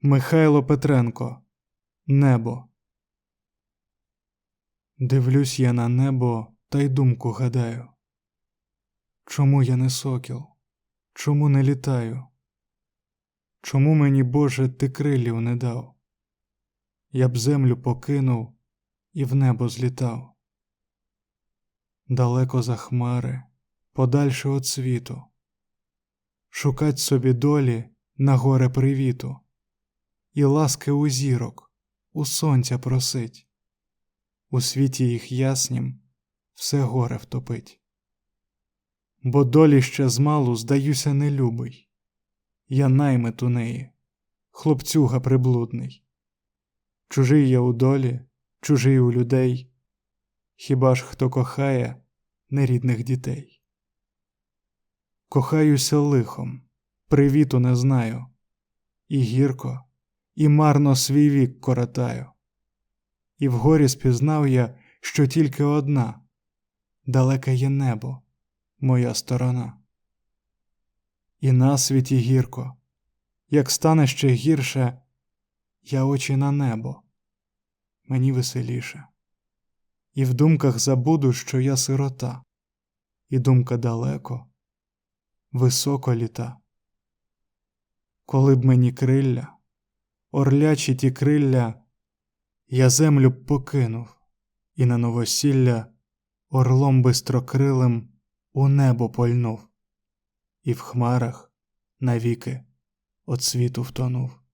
Михайло Петренко Небо. Дивлюсь я на небо та й думку гадаю. Чому я не сокіл? Чому не літаю? Чому мені, Боже, ти крилів не дав? Я б землю покинув і в небо злітав. Далеко за хмари, подальше от світу, шукать собі долі на горе привіту, і ласки у зірок, у сонця просить, у світі їх яснім все горе втопить. Бо долі ще змалу, здаюся, не любий, я наймит у неї, хлопцюга приблудний. Чужий я у долі, чужий у людей, хіба ж хто кохає нерідних дітей. Кохаюся лихом, привіту не знаю, і гірко, і марно свій вік коротаю. І вгорі спізнав я, що тільки одна, далеке є небо, моя сторона. І на світі гірко, як стане ще гірше, я очі на небо, мені веселіше. І в думках забуду, що я сирота, і думка далеко, високо літа. Коли б мені крилля, орлячі ті крилля, я землю покинув, і на новосілля орлом бистрокрилим у небо польнув, і в хмарах навіки от світу втонув.